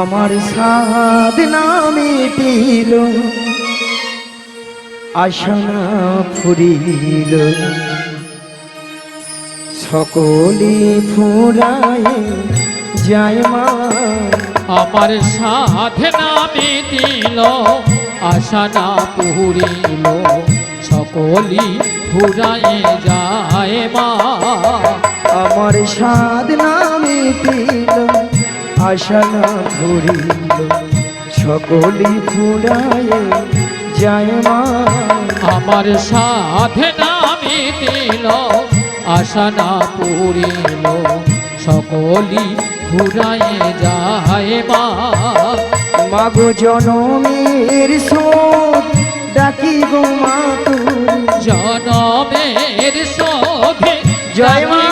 আমার সাদ নামে পিল আশনা ফুরিল। সকলে ফুরায় যায় মা। আমার সাধনা দিল আশা না পুরিল। সকলি ফুরায়ে যায় মা। আমার সাদ নামে পিল আশনা ফুরিল সকলে ফুরায় যায় মা। আমার সাধনা দিল আশা না পুরিল সকলি ফুরায়ে যায় মা। মাগো জনমের সোদ ডাকি গো মা তুমি। জনমের শোভে জয় মা।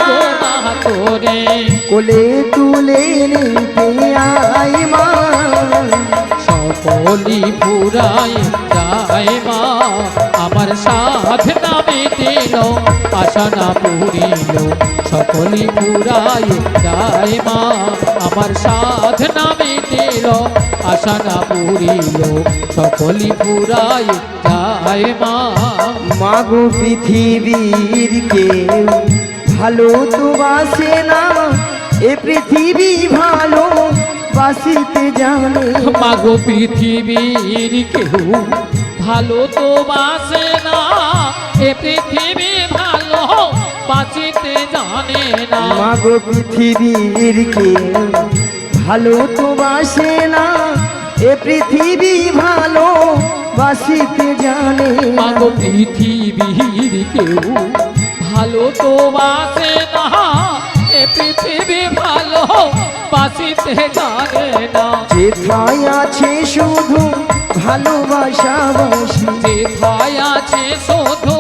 তোরে কোলে তুলে নিতে আই মা। সকলি ফুরাই যায় মা। আমার সাধনা দিল আশা না পুরিল। সকলি ফুরাই যায় মা। আমার সাধনা দিল আশা না পুরিল। সকলি ফুরাই যায় মা। মাগো পৃথিবীর কেউ ভালো তো বাসে না এ পৃথিবী ভালো বাসিতে জানে মাগো পৃথিবীর কেউ ভালো তো বাসে না এ পৃথিবী ভালো বাঁচিতে জানে না মাগো পৃথিবীর কেউ ভালো তো বাসে না এ পৃথিবী ভালো বাসিতে জানে। মাগো পৃথিবীর কেউ ভালো তো বাসে না এ পৃথিবী ভালো বাঁচিতে জানে না। যেথায় আছে শুধু ভালোবাসা বাসি যেথায় আছে শুধু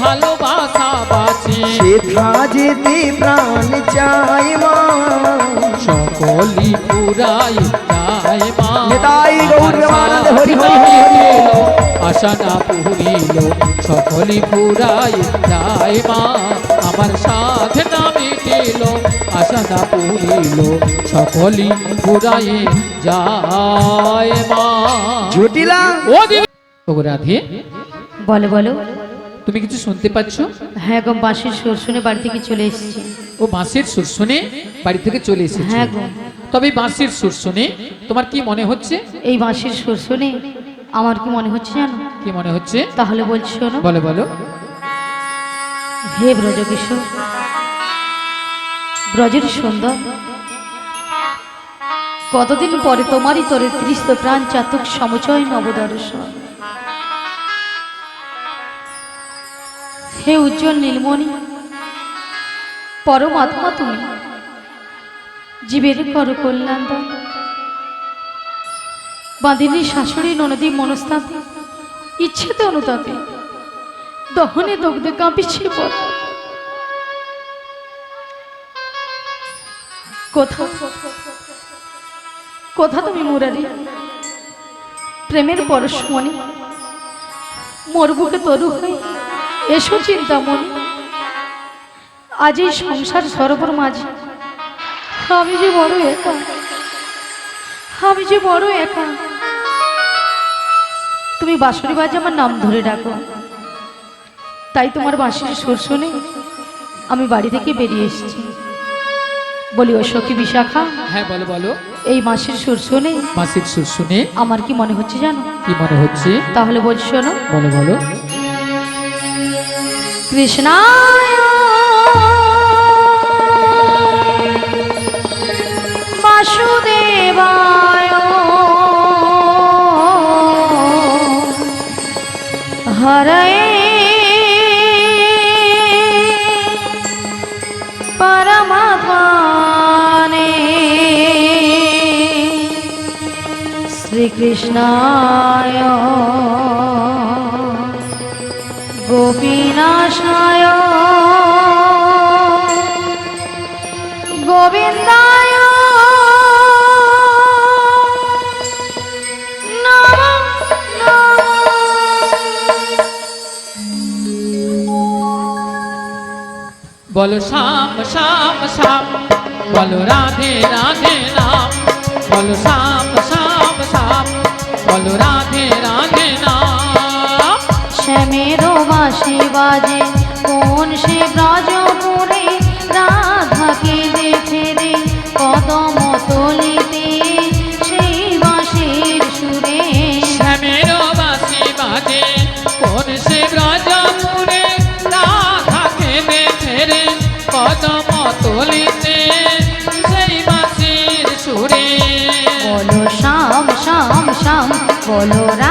ভালোবাসা বাঁচে। সেথা যেতে প্রাণ চাই মা। সকলি পুরাই যায় মা। নিতাই গৌর প্রেমানন্দ হরি হরি হরি। হরি। আশা না পুরিল সকলি পুরাই যায় মা। আমার সাধনা মিটিল আশা না পুরিল সকলি পুরাই যায় মা। জটিলা? ও রাধে। বলো বলো। তুমি কিছু শুনতে পাচ্ছ? হ্যাঁ গো বাঁশির সুর শুনে বাড়ি থেকে চলে এসেছি। ও বাঁশির সুর শুনে বাড়ি থেকে চলে এসেছি? হ্যাঁ গো। তবে বাঁশির সুর শুনে তোমার কি মনে হচ্ছে? এই বাঁশির সুর শুনে আমার কি মনে হচ্ছে জানো? কি মনে হচ্ছে? তাহলে বলছি শোনো। বলো বলো। হে ব্রজকিশোর ব্রজের সুন্দর কতদিন পরে তোমারই তরে ত্রিস্ত প্রাণ চাতক সমচয় নবদর্শন। হে উজ্জ্বল নীলমণি পরমাত্মা তুমি জীবের কর কল্যাণ দান বাঁধিনী শাশুড়ি ননদী মনস্তাপে, ইচ্ছেতে অনুতাপে। দহনে দগ্ধে কাঁপিছে পর কোথা কোথা তুমি মুরারি। প্রেমের পরশমণি, মোর বুকে তরু হয়ে এসো চিন্তামণি আজ এই সংসার সরোবর মাঝে। আমি যে বড় একা, আমি যে বড় একা। তুমি বাঁশুরি বাজে আমার নাম ধরে ডাকো। তাই তোমার বাঁশির সুর শুনে আমি বাড়ি থেকে বেরিয়ে এসেছি। বলি ও সখী বিশাখা হ্যাঁ বলো বলো। এই মাসির সুর শুনে মাসির সুর শুনে আমার কি মনে হচ্ছে জানো? কি মনে হচ্ছে? তাহলে বলছো না বলো বলো। কৃষ্ণায় শ্রীকৃষ্ণায়। গোপীনাশায় গোবিন্দায়। নমঃ বলো শাম শাম শাম বলো রাধে রাধে নাম বলো শ্যাম বলো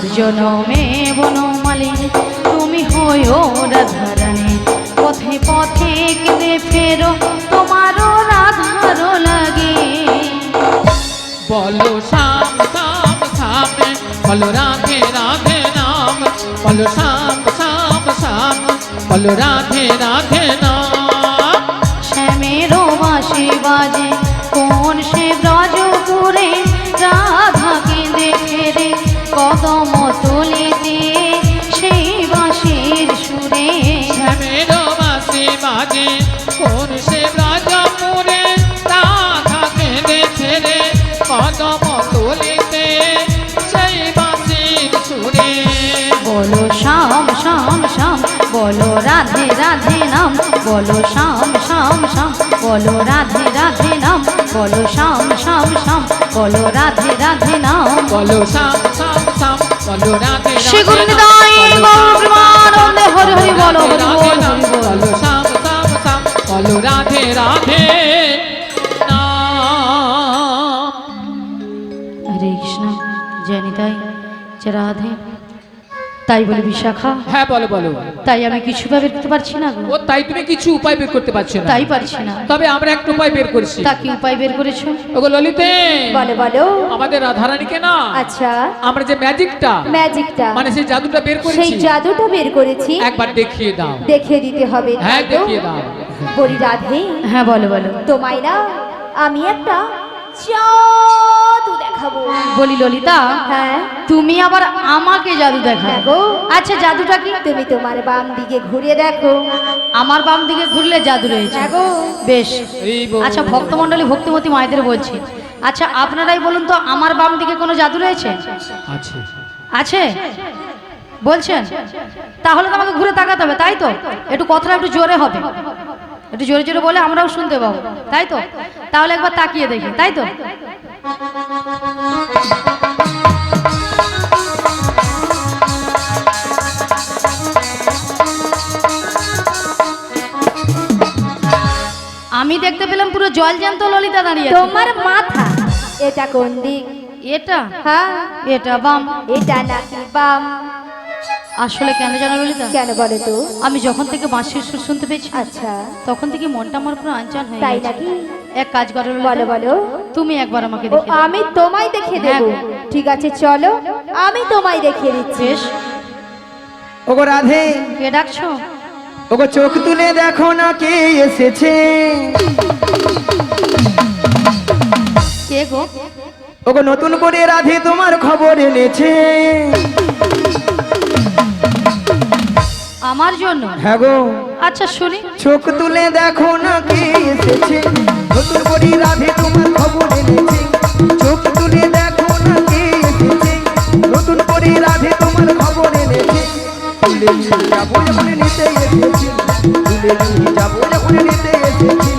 আর জনমে বনমালী, তুমি হয়েও রাধারানী। পথে পথে কেঁদে ফেরো, তোমারও রাধারও লাগে। বলো শ্যাম শ্যাম শ্যাম, বলো রাধে রাধে নাম। বলো শ্যাম শ্যাম শ্যাম, বলো রাধে রাধে নাম। রাধে নাম বলো শ্যাম শ্যাম শ্যাম বলো রাধে রাধে নাম বলো শ্যাম শ্যাম শ্যাম বলো রাধে রাধে নাম বলো শ্যাম শ্যাম শ্যাম বলো রাধে রাধে শ্রী গুরু হরি হরি বলো হরি বল। হরি বলো শ্যাম শ্যাম শ্যাম বলো রাধে রাধে নাম হরে কৃষ্ণ জয় নিতাই জয় রাধে তাই বলে বিশাখা। হ্যাঁ বলো বলো। তাই আমি কিছু ভাবে করতে পারছি না ও তাই তুমি কিছু উপায় বের করতে পারছ না। তাই পারছি না। তবে আমরা একটা উপায় বের করেছি। তা কি উপায় বের করেছ? ওগো ললিতে। বলো বলো। আমাদের রাধারানীকে না আচ্ছা। আমরা যে ম্যাজিকটা ম্যাজিকটা। মানে সেই জাদুটা বের করেছি সেই জাদুটা বের করেছি। একবার দেখিয়ে দাও। দেখিয়ে দিতে হবে হ্যাঁ? দেখিয়ে দাও। বলি রাধে হ্যাঁ বলো বলো। তোমায় না আমি একটা জাদু দেখাবো। বলি ললিতা হ্যাঁ। তুমি আবার আমাকে জাদু আচ্ছা জাদুটা কি? তুমি তোমার বাম দিকে ঘুরে দেখো। আমার বাম দিকে ঘুরলে জাদু রয়েছে। হ্যাঁ গো। বেশ। আচ্ছা ভক্তমণ্ডলী ভক্তিমতী মায়েদের বলছি। আচ্ছা আপনারাই বলুন তো আমার বাম দিকে কোনো জাদু রয়েছে? আছে। আছে? বলছেন? তাহলে তো আমাকে ঘুরে তাকাতে হবে তাই তো? একটু কথাটা একটু জোরে হবে। একটু জোরে জোরে বলে আমরাও শুনতে পাবো। তাই তো? তাহলে একবার তাকিয়ে দেখি তাই তো? আমি দেখতে পেলাম পুরো জল জ্যান্ত ললিতা দাঁড়িয়ে তোমার মাথা। এটা কোন দিক? এটা? হ্যাঁ। এটা বাম। এটা নাকি বাম? আসলে কেন জানো ললিতা? কেন বলে তো? আমি যখন থেকে বাঁশির সুর শুনতে পেয়েছি আচ্ছা। তখন থেকে মনটা আমার পুরো আনচান হয়ে তাই নাকি? এক কাজ করো বলো বলো। তুমি একবার আমাকে দেখে আমি তোমায় দেখে দেব। হ্যাঁ। ঠিক আছে চলো। আমি তোমায় দেখিয়ে দিচ্ছি। বেশ। ওগো রাধে। কে ডাকছো? ওগো চোখ তুলে দেখো না কে এসেছে। কে গো? ওগো নতুন করে রাধে তোমার খবর এনেছে। আমার জন্য? হ্যাঁ গো। আচ্ছা শুনি। চোখ তুলে দেখো না কে এসেছে? নতুন করি রাধে তোমার খবর এনেছে। চোখ তুলে দেখো না কে এসেছে? নতুন করি রাধে তোমার খবর এনেছে। তুলে নিয়ে যাব যখন নিতে এসেছি। তুলে নিয়ে যাব যখন নিতে এসেছি।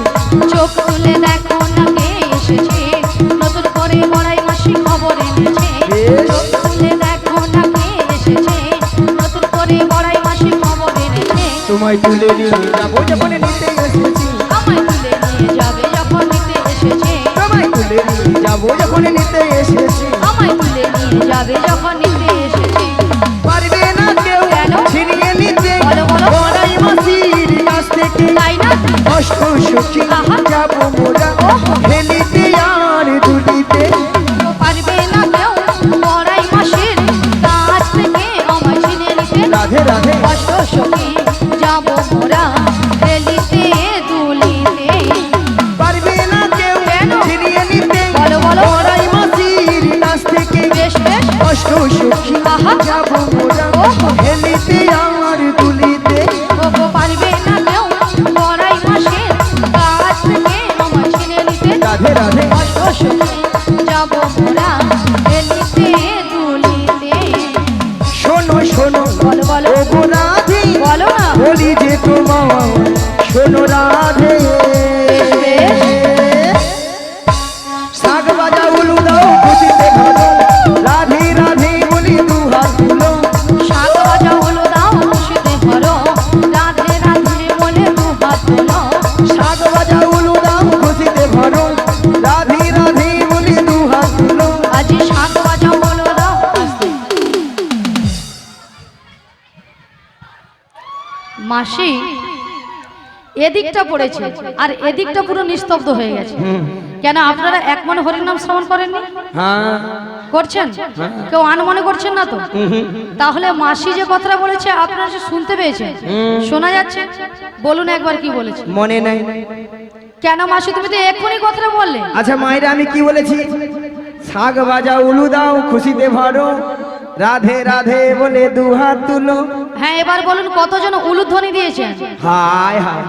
এনেছে তোমায় তুলে নিয়ে যাব। যখন নিতে এসেছি। আমায় তুলে নিয়ে যাবে যখন নিতে এসেছে। তোমায় তুলে নিয়ে যাব যখন নিতে এসেছি। আমায় তুলে নিয়ে যাবে যখন নিতে বলি যে তোমার শোনো এদিকটা পড়েছে আর এদিকটা পুরো নিস্তব্ধ হয়ে গেছে। কেন আপনারা এক মনে হরির নাম শ্রবণ করেননি? হ্যাঁ। করছেন? কেউ আন মনে করছেন না তো? তাহলে মাসি যে কথাটা বলেছে আপনারা শুনতে পেয়েছেন? শোনা যাচ্ছে? বলুন একবার কি বলেছে। মনে নাই। কেন মাসি তুমি তো এক্ষুনি কথাটা বললে। আচ্ছা মায়েরা আমি কি বলেছি? শাক বাজা উলু দাও খুশিতে ভরো। রাধে রাধে বলে দু হাত তুলো। হ্যাঁ এবার বলুন কতজন উলুধ্বনি দিয়েছেন? হায় হায়।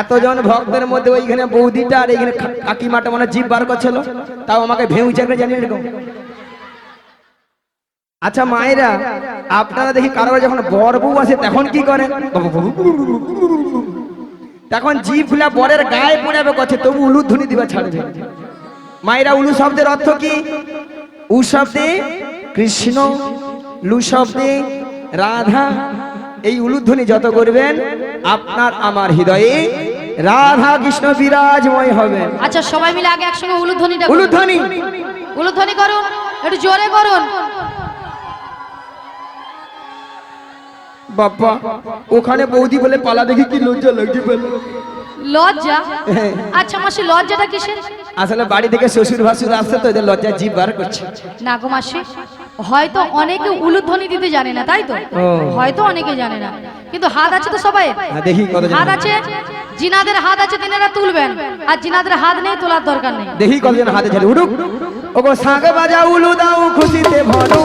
এতজন ভক্তের মধ্যে ওইখানে বৌদিটা আর এইখানে কাকিমাটা মানে জিভ বার করছিল। তাও আমাকে ভেউ চাকরি জানিয়ে এরকম আচ্ছা মায়েরা, আপনারা দেখি কারও যখন বর বউ আসে, তখন কি করে তখন জিভ খুলা বরের গায়ে পড়াবে করছে তবু উলু ধ্বনি দিবা ছাড়বে। মায়েরা, উলু শব্দের অর্থ কি? উ শব্দে কৃষ্ণ, লু শব্দে রাধা এই উলুধ্বনি যত করবেন আপনার আমার হৃদয়ে রাধা কৃষ্ণ বিরাজময় হবে। আচ্ছা সবাই মিলে আগে একসঙ্গে উলুধ্বনিটা। উলুধ্বনি। উলুধ্বনি করুন একটু জোরে করুন। বাপ্পা ওখানে বৌদি বলে পালা দেখি কি লজ্জা লাগছে বলে। লজ্জা? হ্যাঁ। আচ্ছা মাসি লজ্জাটা কিসের? আসলে বাড়ি থেকে শ্বশুর ভাসুর আসছে তো এদের লজ্জা জিভ বার করছে। না গো মাসি হয়তো অনেকে উলুধ্বনি দিতে জানে না তাই তো? হয়তো অনেকে জানে না। কিন্তু হাত আছে তো সবাই? দেখি হাত আছে? জিনাদের হাত আছে তিনারা তুলবেন। আর জিনাদের হাত নেই তোলার দরকার নেই। দেখি কতজন হাতে ছেড়ে উঠুক ওগো শাক বাজা উলু দাও খুশিতে ভরো।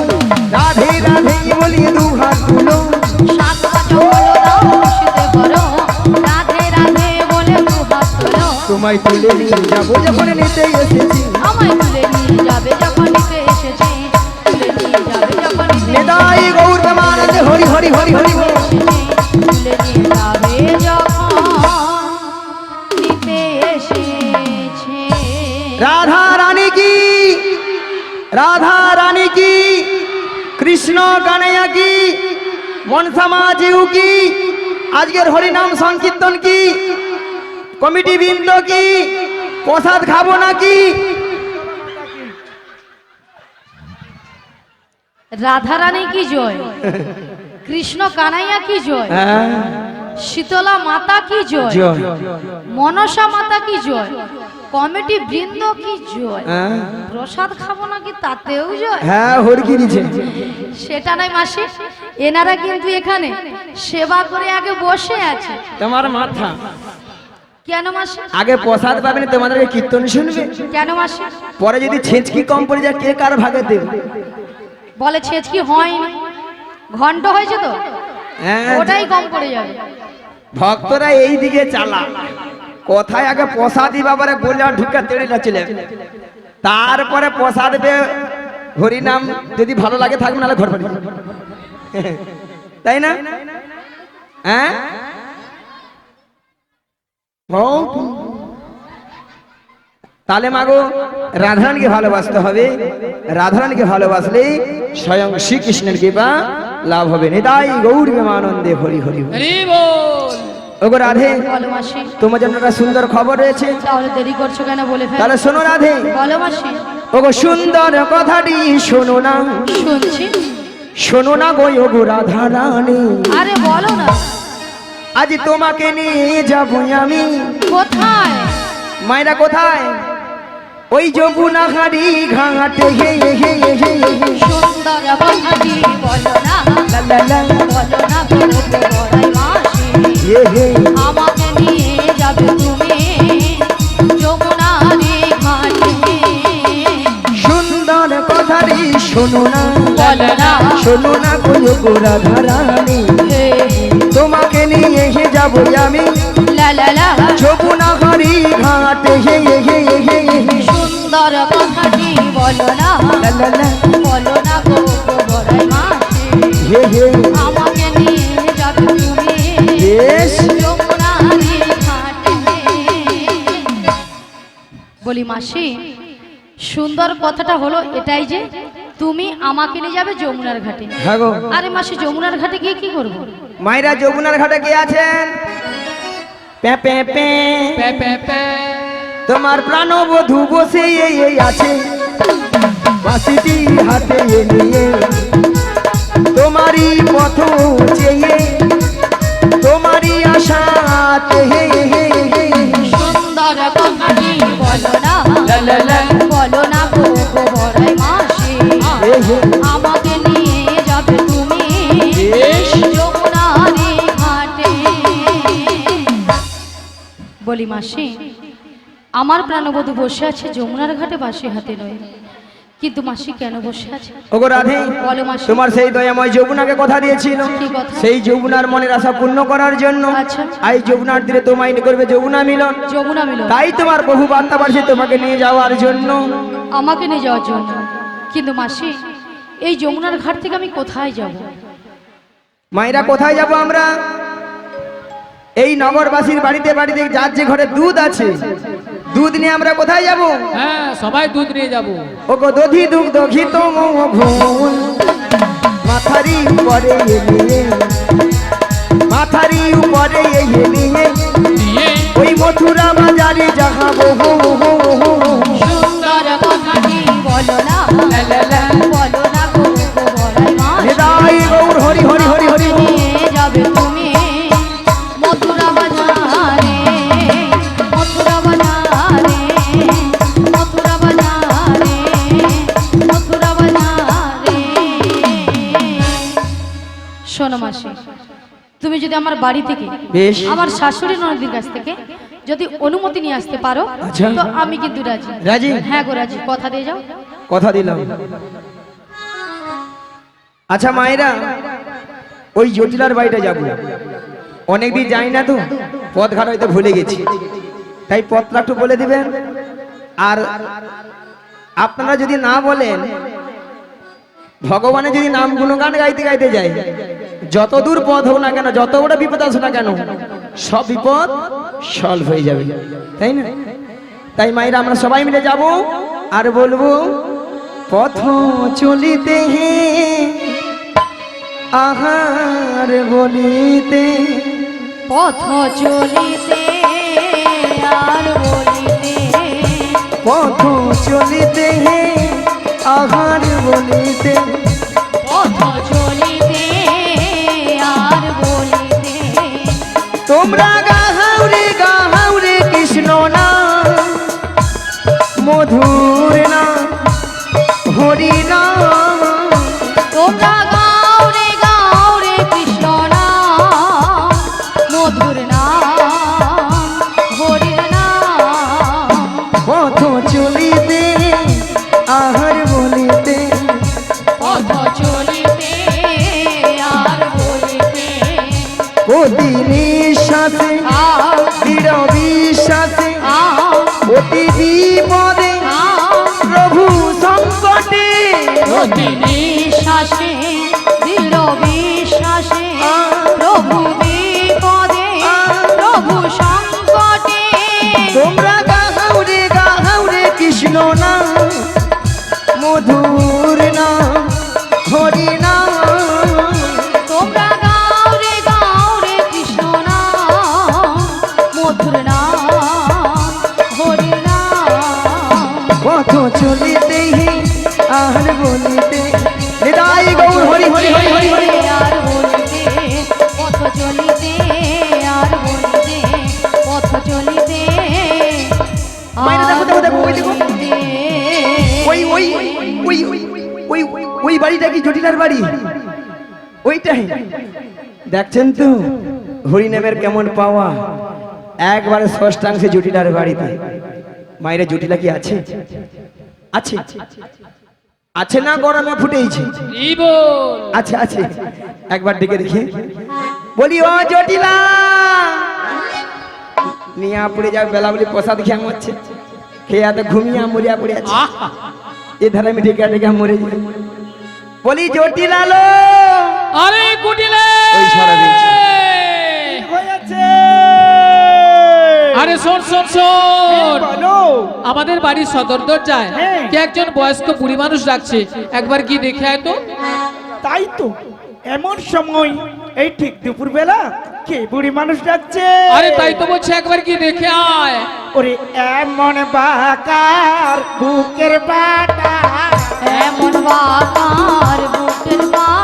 রাধে রাধে বলি দু হাত তুলো। সাত বাজো বলো দাও খুশিতে করো রাধে রাধে বলে দু হাত তোলো। তোমায় তুলে নিয়ে যাব যখন নিতে এসেছি। আমায় তুলে কৃষ্ণ কানাইয়া কি মনসামা জিউ কি আজকের হরিনাম সংকীর্তন কি কমিটি বৃন্দ কি প্রসাদ খাব নাকি? রাধারানী কি জয়? কৃষ্ণ কানাইয়া কি জয়? হ্যাঁ। শীতলা মাতা কি জয়। মনসা মাতা কি জয়? কমিটি বৃন্দ কি জয়? হ্যাঁ। প্রসাদ খাব নাকি তাতেও জয়? হ্যাঁ হরকি দিছে সেটা নাই মাসি এনারা কিন্তু এখানে সেবা করে আগে বসে আছে। তোমার মাথা। কেন মাসি? আগে প্রসাদ পাবেন তোমাদেরকে কীর্তন শুনবে। কেন মাসি? পরে যদি ছেঁচকি কম পড়ে যায় কে কার ভাগে দেবে? বলে ছেচকি হয়নি ঘন্ট হয়েছে তো? হ্যাঁ। ওটাই কম পড়ে যাবে। ভক্তরা এই দিকে চালা কোথায় আগে প্রসাদি বাবারে বলে ঢুকা তেড়িটা চলে যাবে। তারপরে প্রসাদ পেয়ে হরিনাম যদি ভালো লাগে থাকবে নাহলে ঘর বাড়ি। তাই না? হ্যাঁ? তাহলে মাগো, রাধারানীকে ভালোবাসতে হবে। রাধারানীকে ভালোবাসলে স্বয়ং শ্রীকৃষ্ণের কৃপা লাভ হবে। নিতাই গৌর আনন্দে হরি হরি। হরি। বল ওগো রাধে বলো তোমার জন্য একটা সুন্দর খবর রয়েছে। তাহলে দেরি করছ কেন বলে ফেল? তাহলে শোনো রাধে। বলো মাসি ওগো সুন্দর কথাটি শোনো না। শুনছি। শোনো না গো ওগো রাধা রানী। আরে বলো না। আজ তোমাকে নিয়ে যাব আমি। কোথায়? মায়েরা কোথায়? ওই যমুনা হাড়ি ঘাটে। হে হে হে হে। সুন্দর কথাটি বলো না। লা লা লা। বলো না। আমাকে নিয়ে যাবে তুমি যমুনারে ঘাটে। সুন্দর কথাটি শোনো না। শোনো না কোনো গোড়া ধারানি তোমাকে নিয়ে যাব মাসি। সুন্দর কথাটা হলো এটাই যে তুমি আমাকে নিয়ে যাবে যমুনার ঘাটে। হ্যাঁ আরে মাসি যমুনার ঘাটে গিয়ে কি করব? মায়েরা যমুনার ঘাটে কে আছেন। পে পে পে। পে পে পে। তোমার প্রাণবধূ বসে এই এই আছে। বাসিটি হাতে নিয়ে তোমারই পথ চেয়ে তোমারই আশাতে বলি মাসি আমার প্রাণবধূ বসে আছে যমুনার ঘাটে বাসি হাতে নয় কিন্তু মাসি কেন বসে আছে? ওগো রাধে তোমার সেই দয়াময় যমুনাকে কথা দিয়েছিল। সেই যমুনার মনের আশা পূর্ণ করার জন্য আচ্ছা। আই যমুনার দিনে তোমায় করবে যমুনা মিলন। যমুনা মিলন। তাই তোমার বহু বার্তা পারছে তোমাকে নিয়ে যাওয়ার জন্য। আমাকে নিয়ে যাওয়ার জন্য। কিন্তু মাসি এই যমুনার ঘাট থেকে আমি কোথায় যাব? মায়েরা কোথায় যাব আমরা? এই নগরবাসীর বাড়িতে বাড়িতে যার যে ঘরে দুধ আছে দুধ নিয়ে আমরা কোথায় যাব? হ্যাঁ সবাই দুধ নিয়ে যাব। ও গো দধি দুগ্ধ ঘিত ঘুল মাথারি উপরে মাথারি উপরে ওই মথুরা বাজারে যাহা হো বাড়ি থেকে আমার শাশুড়ি ননদির কাছ থেকে যদি অনুমতি নিয়ে আসতে পারো আচ্ছা। তো আমি কিন্তু রাজি। রাজি? হ্যাঁ গো রাজি। কথা দিয়ে যাও। কথা দিলাম। আচ্ছা মায়েরা ওই জটিলার বাড়িটা যাব। অনেকদিন যাই না তো পথ ঘাট হয়তো ভুলে গেছি। তাই পথটা একটু বলে দিবেন? আর আপনারা যদি না বলেন ভগবানের যদি নাম গুণগান গাইতে গাইতে যায় যত দূর পথ হোক না কেন যত বড় বিপদ আসুক না কেন সব বিপদ সলভ হয়ে যাবে। তাই না? তাই মায়েরা আমরা সবাই মিলে যাব আর বলব পথ চলিতে হে আহার বলিতে। পথ চলিতে আর বলিতে পথ চলিতে হে আহার বলিতে। আসে বাড়িটা বাড়ি? ওইটাই। দেখছেন তো, হরিনামের কেমন পাওয়া? একবারে ষষ্ঠাংশে জটিলার বাড়িতে। মায়েরা জটিলা কি আছে? আছে। আছে না গরমে ফুটেইছে? আছে আছে। একবার ডেকে দেখি। বলি, ও জটিলা, নিয়া পড়ে যাবে বেলা বলি প্রসাদ খেয়ে মরছে। খেয়ে এত ঘুমিয়া মরিয়া পড়ে আছে। এ ধারে আমি ডেকে ডেকে মরে যাই। বলি জটিলা লো আরে কুটিলে! ওই আরে শোন শোন শোন। আমাদের বাড়ির সদর দরজায় কে একজন বয়স্ক বুড়ি মানুষ ডাকছে? একবার কি দেখে আয় তো। তাই তো। এমন সময় এই ঠিক দুপুর বেলা কে বুড়ি মানুষ ডাকছে? আরে তাই তো বলছে একবার কি দেখে আয়। ওরে এমন বাকার বুকের বাটা। এমন বাকার বুকের বাটা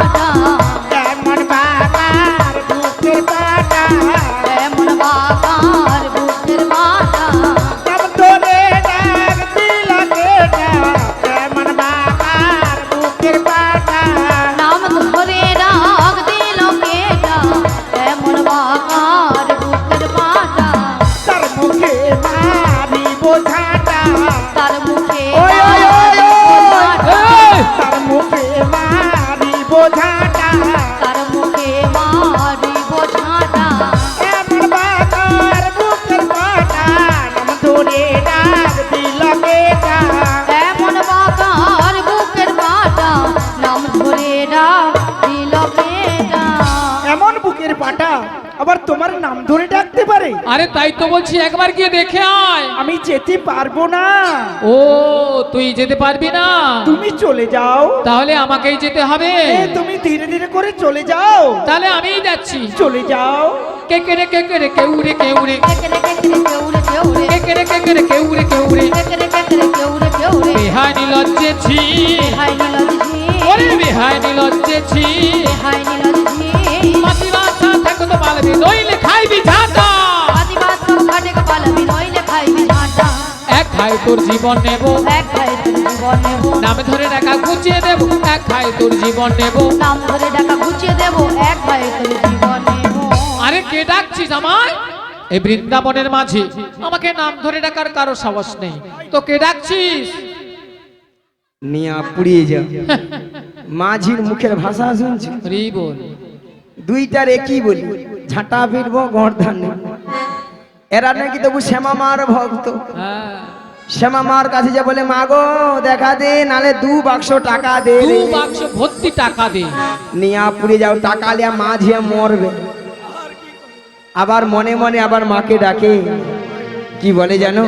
আরে তাই তো বলছি একবার গিয়ে দেখে আয়। আমি যেতে পারব না। ও তুই যেতে পারবি না? তুমি চলে যাও। তাহলে আমাকেই যেতে হবে। তুমি ধীরে ধীরে করে চলে যাও। তাহলে আমিই যাচ্ছি। চলে যাও। কে কে রে কে কে রে কেউ রে কেউ রে। কেকরে কেকরে কেউরে কেউরে কে কে রে কে কে রে কেউ রে কেউ রে। কেকরে কেকরে কেউরে কেউরে বেহানি লজ্জেছি হাই নীলজি ওরে বেহানি লজ্জেছি হাই নীলজি মাটি বাসা থাকো তো পালবি নইলে খাইবি ঝাঁটা। ঘাটে কপালবি নইলে খাইবি ঝাঁটা এক খাই তোর জীবন নেব। এক খাই তোর জীবন নেব। নাম ধরে টাকা গুছিয়ে দেব। এক খাই তোর জীবন নেব। নাম ধরে টাকা গুছিয়ে দেব। এক খাই তোর জীবন নেব। আরে কে ডাকছিস আমায়? এই বৃন্দাবনের মাঝে। আমাকে নাম ধরে ডাকার কারও সাহস নেই। তো কে ডাকছিস? নিয়া পুড়িয়ে যাও মাঝির মুখের ভাষা শুনছি। বল দুইটার একই বলি। ঝাঁটা ফিরবো গড়ধান নেব। এরা নাকি তবু শ্যামা মার ভক্ত। হ্যাঁ। শ্যামা মার কাছে যা বলে মা গো দেখা দে নালে দু বাক্স টাকা দে দু। বাক্স ভর্তি টাকা দে। নিয়া পুড়ে যাও টাকা লিয়া মা ঝিয়ে মরবে। আবার মনে মনে আবার মাকে ডাকে। কি বলে জানো?